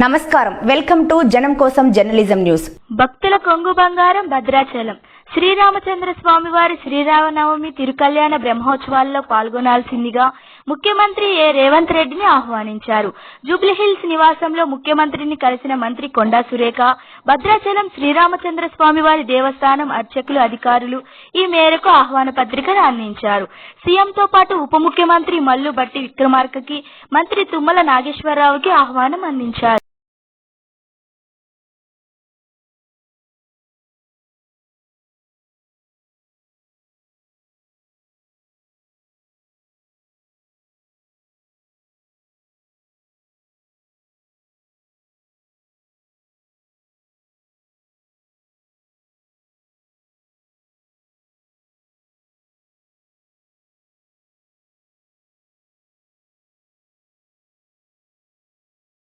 నమస్కారం. Welcome to జనం కోసం జర్నలిజం న్యూస్. భక్తుల కొంగు బంగారం భద్రాచలం. శ్రీరామచంద్ర స్వామి వారి శ్రీరామనవమి తిరుకల్యాణ బ్రహ్మోత్సవాల్లో పాల్గొనాల్సిందిగా ముఖ్యమంత్రి ఏ. రేవంత్ రెడ్డిని ఆహ్వానించారు. జూబ్లీహిల్స్ నివాసంలో ముఖ్యమంత్రిని కలిసిన మంత్రి కొండా సురేఖ భద్రాచలం శ్రీరామచంద్ర స్వామి వారి దేవస్థానం అర్చకులు అధికారులు ఈ మేరకు ఆహ్వాన పత్రికను అందించారు. సీఎంతో పాటు ఉప ముఖ్యమంత్రి మల్లు బట్టి విక్రమార్కకి మంత్రి తుమ్మల నాగేశ్వరరావుకి ఆహ్వానం అందించారు.